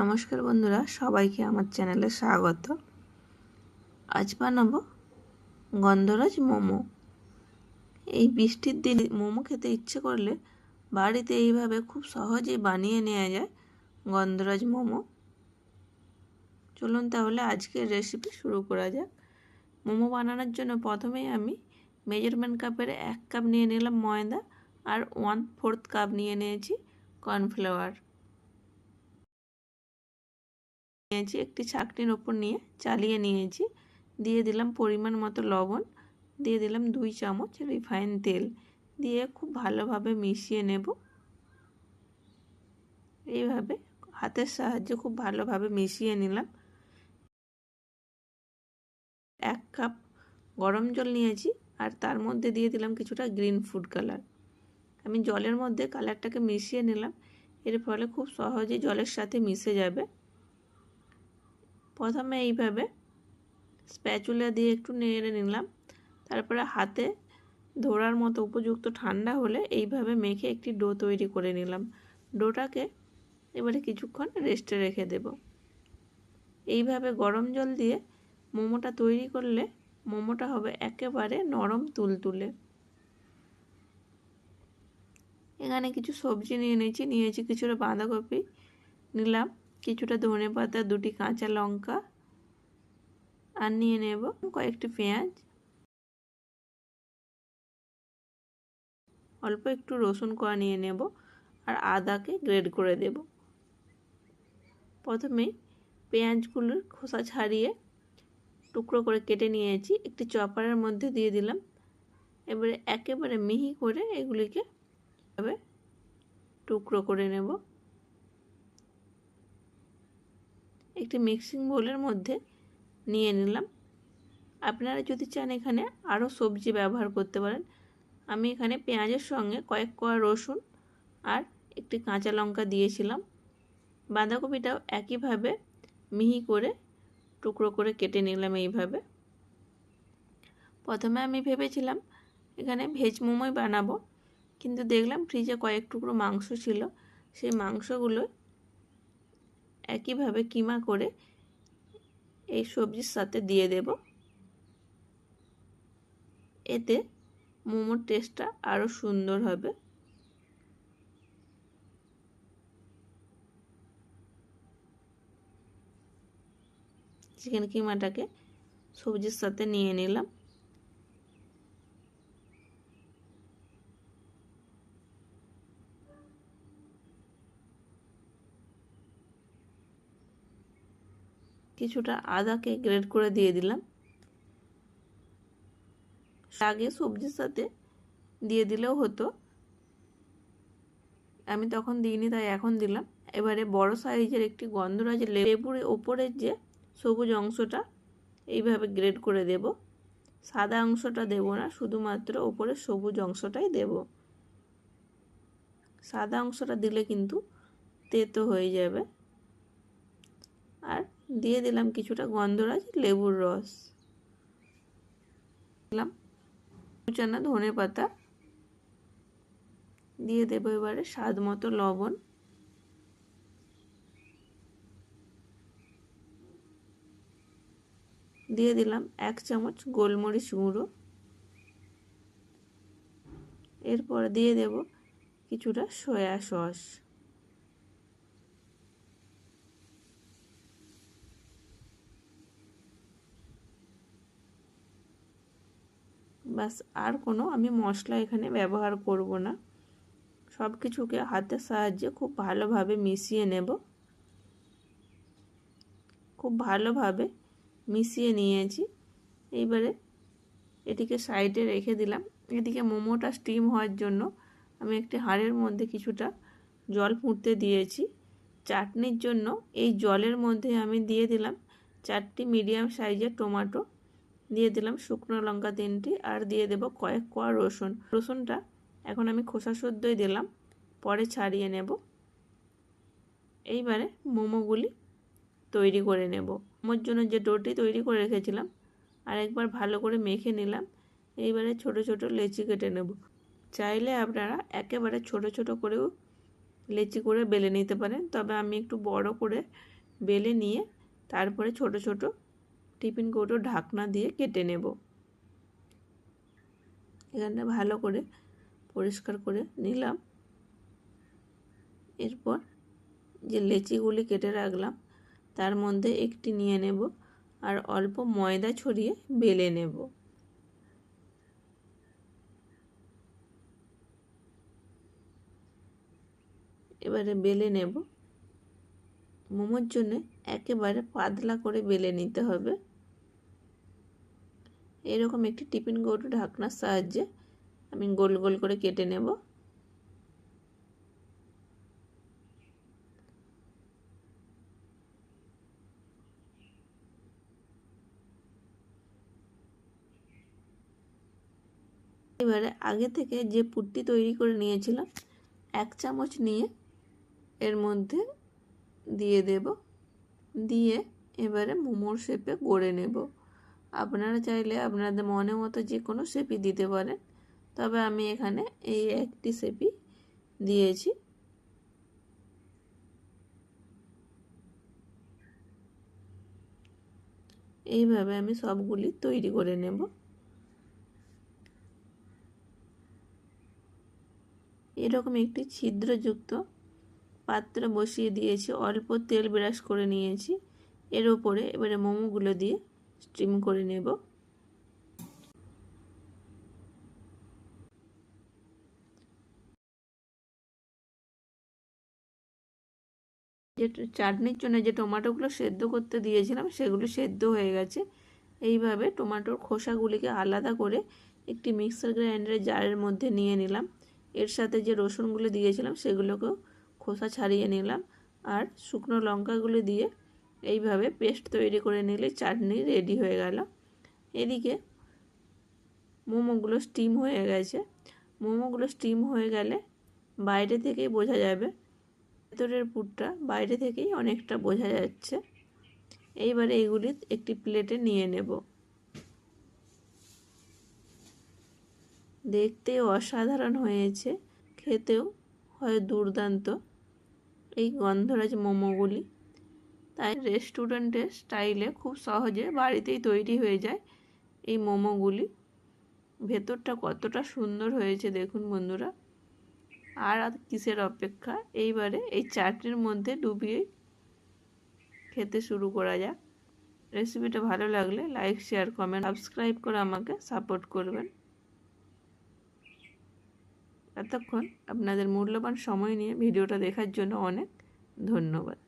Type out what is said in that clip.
নমস্কার বন্ধুরা, সবাইকে আমার চ্যানেলে স্বাগত। আজ বানাবো গন্ধরাজ মোমো। এই বৃষ্টির দিনে মোমো খেতে ইচ্ছে করলে বাড়িতে এইভাবে খুব সহজেই বানিয়ে নেওয়া যায় গন্ধরাজ মোমো। চলুন তাহলে আজকের রেসিপি শুরু করা যাক। মোমো বানানোর জন্য প্রথমেই আমি মেজারমেন্ট কাপের এক কাপ নিয়ে নিলাম ময়দা আর ওয়ান ফোর্থ কাপ নিয়ে নিয়েছি কর্নফ্লাওয়ার নিয়েছি, একটি ছাকনির ওপর নিয়ে চালিয়ে নিয়েছি। দিয়ে দিলাম পরিমাণ মতো লবণ, দিয়ে দিলাম দুই চামচ রিফাইন তেল। দিয়ে খুব ভালোভাবে মিশিয়ে নেব। এইভাবে হাতের সাহায্যে খুব ভালোভাবে মিশিয়ে নিলাম। এক কাপ গরম জল নিয়েছি আর তার মধ্যে দিয়ে দিলাম কিছুটা গ্রিন ফুড কালার। আমি জলের মধ্যে কালারটাকে মিশিয়ে নিলাম। এর ফলে খুব সহজে জলের সাথে মিশে যাবে। প্রথমে এইভাবে স্প্যাচুলা দিয়ে একটু নেড়ে নিলাম। তারপরে হাতে ধরার মতো উপযুক্ত ঠান্ডা হলে এইভাবে মেখে একটি ডো তৈরি করে নিলাম। ডোটাকে এবারে কিছুক্ষণ রেস্টে রেখে দেব। এইভাবে গরম জল দিয়ে মোমোটা তৈরি করলে মোমোটা হবে একেবারে নরম তুলতুলে। এখানে কিছু সবজি নিয়ে নিয়েছি নিয়েছি কিছুটা বাঁধাকপি নিলাম। কিছুটা ধনে পাতা, দুটি কাঁচা লঙ্কা, আর নিয়ে নেব কয়েকটি পেঁয়াজ। অল্প একটু রসুন কোয়া নিয়ে নেব আর আদাকে গ্রেড করে দেব। প্রথমে পেঁয়াজগুলোর খোসা ছাড়িয়ে টুকরো করে কেটে নিয়েছি, একটি চপারের মধ্যে দিয়ে দিলাম। এবারে একেবারে মিহি করে এগুলিকে টুকরো করে নেব। একটি মিক্সিং বোলের মধ্যে নিয়ে নিলাম। আপনারা যদি চান এখানে আরও সবজি ব্যবহার করতে পারেন, আমি এখানে পেঁয়াজের সঙ্গে কয়েক কোয়া রসুন আর একটি কাঁচা লঙ্কা দিয়েছিলাম। বাঁধাকপিটাও একইভাবে মিহি করে, টুকরো করে কেটে নিলাম এইভাবে। প্রথমে আমি ভেবেছিলাম এখানে ভেজ মোমোই বানাবো, কিন্তু দেখলাম ফ্রিজে কয়েক টুকরো মাংস ছিল। সেই মাংসগুলো একইভাবে কিমা করে এই সবজির সাথে দিয়ে দেব। এতে মোমোর টেস্টটা আরও সুন্দর হবে। চিকেন কিমাটাকে সবজির সাথে নিয়ে নিলাম। কিছুটা আদাকে গ্রেড করে দিয়ে দিলাম। আগে সবজির সাথে দিয়ে দিলেও হতো। আমি তখন দিইনি, তাই এখন দিলাম। এবারে বড় সাইজের একটি গন্ধরাজ লেবুর ওপরের যে সবুজ অংশটা, এইভাবে গ্রেড করে দেব। সাদা অংশটা দেব না, শুধুমাত্র ওপরের সবুজ অংশটাই দেব। সাদা অংশটা দিলে কিন্তু তেতো হয়ে যাবে। দিয়ে দিলাম কিছুটা গন্ধরাজ, লেবুর রস। দিলাম কুচানা ধনে পাতা। দিয়ে দেবো এবারে স্বাদ মতো লবণ। দিয়ে দিলাম এক চামচ গোলমরিচ গুঁড়ো। এরপর দিয়ে দেব কিছুটা সয়া সস। বাস আর কোনো আমি মশলা এখানে ব্যবহার করব না। সব কিছুকে হাতের সাহায্যে খুব ভালোভাবে মিশিয়ে নেব। খুব ভালোভাবে মিশিয়ে নিয়েছি। এইবারে এটিকে সাইডে রেখে দিলাম। এদিকে মোমোটা স্টিম হওয়ার জন্য আমি একটি হাড়ের মধ্যে কিছুটা জল ফুটতে দিয়েছি। চাটনির জন্য এই জলের মধ্যে আমি দিয়ে দিলাম চারটি মিডিয়াম সাইজের টমেটো। দিয়ে দিলাম শুকনো লঙ্কা তিনটি আর দিয়ে দেব কয়েক কোয়া রসুন। রসুনটা এখন আমি খোসা সদ্যই দিলাম, পরে ছাড়িয়ে নেব। এইবারে মোমোগুলি তৈরি করে নেব। মোমোর জন্য যে ডোটি তৈরি করে রেখেছিলাম আর একবার ভালো করে মেখে নিলাম। এইবারে ছোট ছোট লেচি কেটে নেব। চাইলে আপনারা একেবারে ছোট ছোট করেও লেচি করে বেলে নিতে পারেন, তবে আমি একটু বড় করে বেলে নিয়ে তারপরে ছোট ছোট টিফিন কৌটো ঢাকনা দিয়ে কেটে নেব। এখানটা ভালো করে পরিষ্কার করে নিলাম। এরপর যে লেচিগুলি কেটে রাখলাম, তার মধ্যে একটি নিয়ে নেব আর অল্প ময়দা ছড়িয়ে বেলে নেব। এবারে বেলে নেব। মোমোর জন্য একেবারে পাতলা করে বেলে নিতে হবে। এরকম একটি টিফিন কৌটো ঢাকনার সাহায্যে আমি গোল গোল করে কেটে নেব। এবারে আগে থেকে যে পুটটি তৈরি করে নিয়েছিলাম, এক চামচ নিয়ে এর মধ্যে দিয়ে দেব। দিয়ে এবারে মোমোর শেপে গড়ে নেব। আপনারা চাইলে আপনাদের মনে মতো যে কোনো সেপি দিতে পারেন। তবে আমি এখানে এই একটি সেপি দিয়েছি। এইভাবে আমি সবগুলি তৈরি করে নেব। এরকম একটি ছিদ্রযুক্ত পাত্র বসিয়ে দিয়েছি। অল্প তেল ব্রাশ করে নিয়েছি। এর ওপরে এবারে মোমোগুলো দিয়ে স্টিম করে নেব। যে চাটনির জন্য যে টমেটোগুলো সেদ্ধ করতে দিয়েছিলাম, সেগুলো সেদ্ধ হয়ে গেছে। এইভাবে টমেটোর খোসাগুলিকে আলাদা করে একটি মিক্সার গ্রাইন্ডারের জারের মধ্যে নিয়ে নিলাম। এর সাথে যে রসুনগুলো দিয়েছিলাম, সেগুলোকেও খোসা ছাড়িয়ে নিলাম। আর শুকনো লঙ্কাগুলো দিয়ে এইভাবে পেস্ট তৈরি করে নিলে চাটনি রেডি হয়ে গেল। এদিকে মোমোগুলো স্টিম হয়ে গেছে। মোমোগুলো স্টিম হয়ে গেলে বাইরে থেকেই বোঝা যাবে, ভেতরের পুরটা বাইরে থেকেই অনেকটা বোঝা যাচ্ছে। এইবারে এগুলি একটি প্লেটে নিয়ে নেব। দেখতে অসাধারণ হয়েছে, খেতেও হয় দুর্দান্ত। এই গন্ধরাজ মোমোগুলি তাই রেস্টুরেন্টের স্টাইলে খুব সহজে বাড়িতেই তৈরি হয়ে যায় এই মোমোগুলি। ভেতরটা কতটা সুন্দর হয়েছে দেখুন বন্ধুরা। আর আর কিসের অপেক্ষা? এইবারে এই চাটনির মধ্যে ডুবিয়ে খেতে শুরু করা যাক। রেসিপিটা ভালো লাগলে লাইক শেয়ার কমেন্ট সাবস্ক্রাইব করে আমাকে সাপোর্ট করবেন। এতক্ষণ আপনাদের মূল্যবান সময় নিয়ে ভিডিওটা দেখার জন্য অনেক ধন্যবাদ।